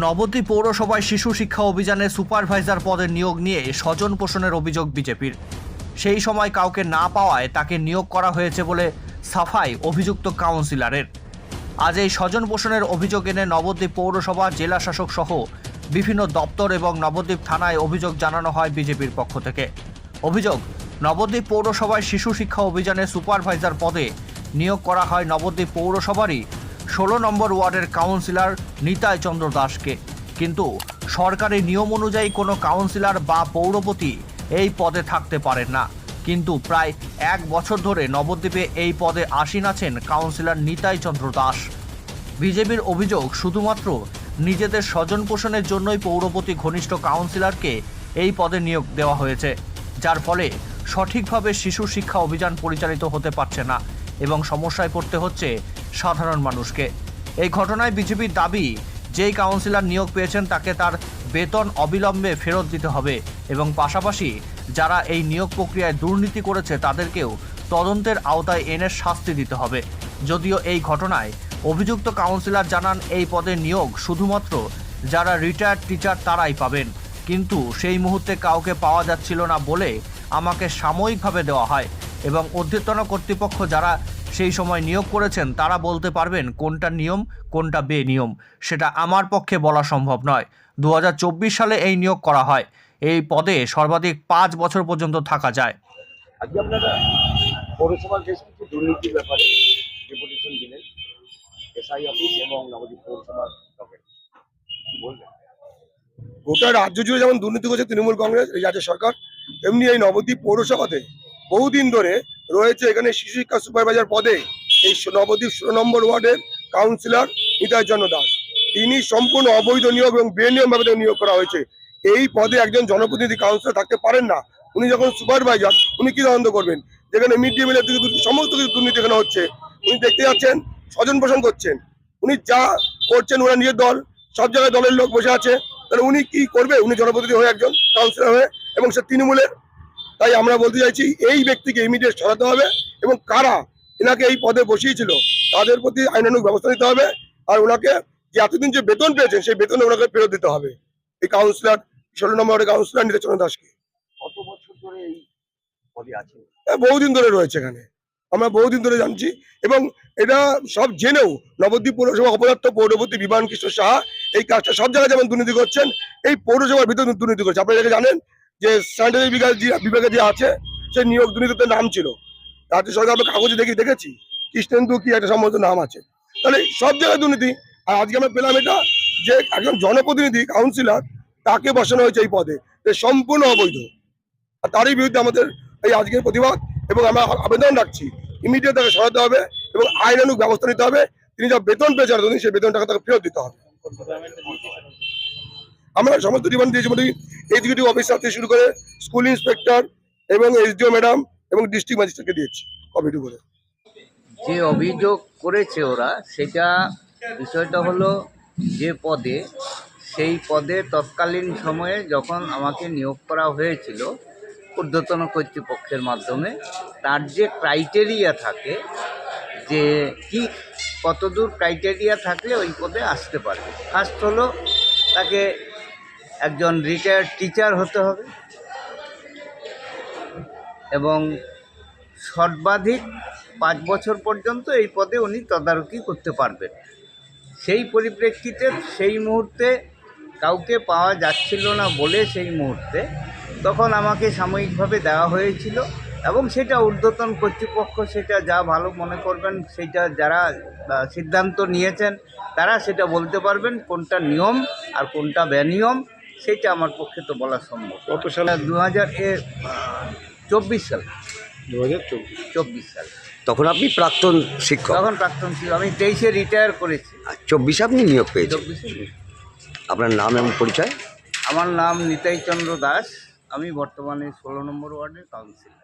নবদ্বীপ পৌরসভায় শিশু শিক্ষা অভিযানে সুপারভাইজার পদের নিয়োগ নিয়ে স্বজন পোষণের অভিযোগ বিজেপির। সেই সময় কাউকে না পাওয়ায় তাকে নিয়োগ করা হয়েছে বলে সাফাই অভিযুক্ত কাউন্সিলরের। আজ এই স্বজন পোষণের অভিযোগ এনে নবদ্বীপ পৌরসভা, জেলা শাসক সহ বিভিন্ন দপ্তর এবং নবদ্বীপ থানায় অভিযোগ জানানো হয় বিজেপির পক্ষ থেকে। অভিযোগ, নবদ্বীপ পৌরসভায় শিশু শিক্ষা অভিযানে সুপারভাইজার পদে নিয়োগ করা হয় নবদ্বীপ পৌরসভারই ষোলো নম্বর ওয়ার্ডের কাউন্সিলর নিতাই চন্দ্র দাসকে। কিন্তু সরকারি নিয়ম অনুযায়ী কোনো কাউন্সিলর বা পৌরপতি এই পদে থাকতে পারেন না। কিন্তু প্রায় এক বছর ধরে নবদ্বীপে এই পদে আসীন আছেন কাউন্সিলর নিতাই চন্দ্র দাস। বিজেপির অভিযোগ শুধুমাত্র নিজেদের স্বজন পোষণের জন্যই পৌরপতি ঘনিষ্ঠ কাউন্সিলরকে এই পদে নিয়োগ দেওয়া হয়েছে, যার ফলে সঠিকভাবে শিশু শিক্ষা অভিযান পরিচালিত হতে পারছে না এবং সমস্যায় পড়তে হচ্ছে সাধারণ মানুষকে। এই ঘটনায় বিজেপির দাবি, যেই কাউন্সিলর নিয়োগ পেয়েছেন তাকে তার বেতন অবিলম্বে ফেরত দিতে হবে এবং পাশাপাশি যারা এই নিয়োগ প্রক্রিয়ায় দুর্নীতি করেছে তাদেরকেও তদন্তের আওতায় এনে শাস্তি দিতে হবে। যদিও এই ঘটনায় অভিযুক্ত কাউন্সিলর জানান এই পদে নিয়োগ শুধুমাত্র যারা রিটায়ার্ড টিচার তারাই পাবেন। কিন্তু সেই মুহূর্তে কাউকে পাওয়া যাচ্ছিল না বলে আমাকে সাময়িকভাবে দেওয়া হয় এবং অধ্যতন কর্তৃপক্ষ যারা সেই সময় নিয়োগ করেছেন তারা বলতে পারবেন কোনটা নিয়ম কোনটা বেনিয়ম। সেটা আমার পক্ষে বলা সম্ভব নয়। দু সালে এই নিয়োগ করা হয়। এই পদে সর্বাধিক পাঁচ বছর পর্যন্ত থাকা যায়। আজকে আপনারা পৌরসভার বেশ কিছু দুর্নীতির ব্যাপারে ডেপুটেশন দিলেন। এসআই অফিস এবং নবদ্বীপ পৌরসভার বলবেন? গোটা রাজ্য জুড়ে যেমন দুর্নীতি করছে তৃণমূল কংগ্রেস এই রাজ্য সরকার এমনি এই নবদ্বীপ পৌরসভাতে বহুদিন ধরে রয়েছে এখানে শিশু শিক্ষা সুপারভাইজার পদে এই নবদ্বীপ ষোলো নম্বর ওয়ার্ডের কাউন্সিলর নিতাই চন্দ্র দাস। তিনি সম্পূর্ণ অবৈধ নিয়োগ এবং বেনিয়মভাবে তাকে নিয়োগ করা হয়েছে। এই পদে একজন জনপ্রতিনিধি কাউন্সিলর থাকতে পারেন না। উনি যখন সুপারভাইজার, উনি কি তদন্ত করবেন? যেখানে মিড ডে মিলের সমস্ত কিছু দুর্নীতি এখানে হচ্ছে। উনি দেখতে যাচ্ছেন, স্বজন পোষণ করছেন। উনি যা করছেন, ওরা নিজের দল, সব জায়গায় দলের লোক বসে আছে। তাহলে উনি কি করবে? উনি জনপ্রতিনিধি হয়ে একজন কাউন্সিলর হয়ে এবং সে তৃণমূলের তাই আমরা বলতে চাইছি এই ব্যক্তিকে ইমিডিয়েট সরাতে হবে এবং কারা এনাকে এই পদে বসিয়েছিল তাদের প্রতি আইনানুক ব্যবস্থা নিতে হবে আর ওনাকে যে এতদিন যে বেতন পেয়েছেন সেই বেতন ওনাকে ফেরত দিতে হবে। এই কাউন্সিলর ষোলো নম্বরের কাউন্সিলর নিরচন্দ্র দাসকে। কত বছর ধরে এই পদে আছেন? বহুদিন ধরে রয়েছে এখানে। আমরা বহুদিন ধরে জানছি এবং এটা সব জেনেও নবদ্বীপ পৌরসভা অপদার্থ পৌরপতি বিমান কৃষ্ণ সাহা এই কাজটা সব জায়গায় যেমন দুর্নীতি করছেন এই পৌরসভার ভিতরে দুর্নীতি করছে। আপনারা জানেন? যে স্যানিটারি বিভাগ যে বিভাগে যে আছে, সে নিয়োগ দুর্নীতিতে নাম ছিল রাজ্য সরকার আমরা কাগজে দেখি দেখেছি। কৃষ্ণেন্দু কি একটা সম্ভবত নাম আছে। তাহলে সব জায়গায় দুর্নীতি, আর আজকে আমরা পেলাম এটা যে একজন জনপ্রতিনিধি কাউন্সিলর তাকে বসানো হয়েছে এই পদে। সম্পূর্ণ অবৈধ। আর তারই বিরুদ্ধে আমাদের এই আজকের প্রতিবাদ, এবং আমরা আবেদন রাখছি। ইমিডিয়েট তাকে সরাতে হবে, এবং আইনানুগ ব্যবস্থা নিতে হবে। তিনি যা বেতন পেয়েছেন সেই বেতন টাকা তাকে ফেরত দিতে হবে। আমরা সমস্ত ডিমান্ড দিয়েছি মোটামুটি এক্সিকিউটিভ অফিসার থেকে শুরু করে স্কুল ইন্সপেক্টর এবং এসডিও ম্যাডাম এবং ডিস্ট্রিক্ট ম্যাজিস্ট্রেটকে দিয়েছি কপিটি করে। যে অভিযোগ করেছে ওরা, সেটা বিষয়টা হলো যে পদে, সেই পদে তৎকালীন সময়ে যখন আমাকে নিয়োগ করা হয়েছিল ঊর্ধ্বতন কর্তৃপক্ষের মাধ্যমে, তার যে ক্রাইটেরিয়া থাকে যে কি কতদূর ক্রাইটেরিয়া থাকলে ওই পদে আসতে পারবে। ফার্স্ট হলো তাকে একজন রিটায়ার্ড টিচার হতে হবে এবং সর্বাধিক পাঁচ বছর পর্যন্ত এই পদে উনি তদারকি করতে পারবেন। সেই পরিপ্রেক্ষিতে সেই মুহূর্তে কাউকে পাওয়া যাচ্ছিল না বলে সেই মুহূর্তে তখন আমাকে সাময়িকভাবে দেওয়া হয়েছিল এবং সেটা ঊর্ধ্বতন কর্তৃপক্ষ সেটা যা ভালো মনে করবেন সেটা যারা সিদ্ধান্ত নিয়েছেন তারা সেটা বলতে পারবেন কোনটা নিয়ম আর কোনটা বেনিয়ম। সেটা আমার পক্ষে তো বলা সম্ভব। কত সাল? দু হাজার চব্বিশ সাল। দু হাজার চব্বিশ। চব্বিশ সাল। তখন আপনি প্রাক্তন শিক্ষক। তখন প্রাক্তন ছিল। আমি তেইশে রিটায়ার করেছি। আর চব্বিশে আপনি নিয়োগ পেয়েছেন। চব্বিশে আপনার নাম এবং পরিচয়? আমার নাম নিতাই চন্দ্র দাস। আমি বর্তমানে ষোলো নম্বর ওয়ার্ডের কাউন্সিলর।